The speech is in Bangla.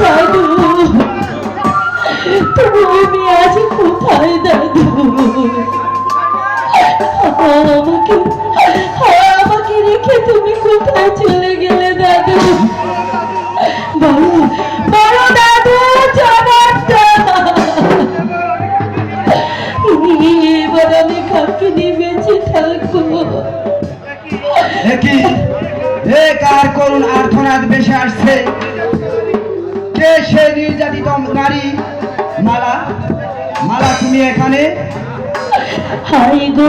দাদু তুমি আজ কোথায় দাদু? আমাকে আমাকে রেখে তুমি কোথায় চলে গেলে দাদু? বলো বলো দাদু, জবাবটা। এবার আমি কাকে নিয়ে বেঁচে থাকব কার করুণ আর্থনাদ বেশে আসছে। কে সে নির্যাতিত নারী? মালা? মালা, তুমি এখানে? হাই গো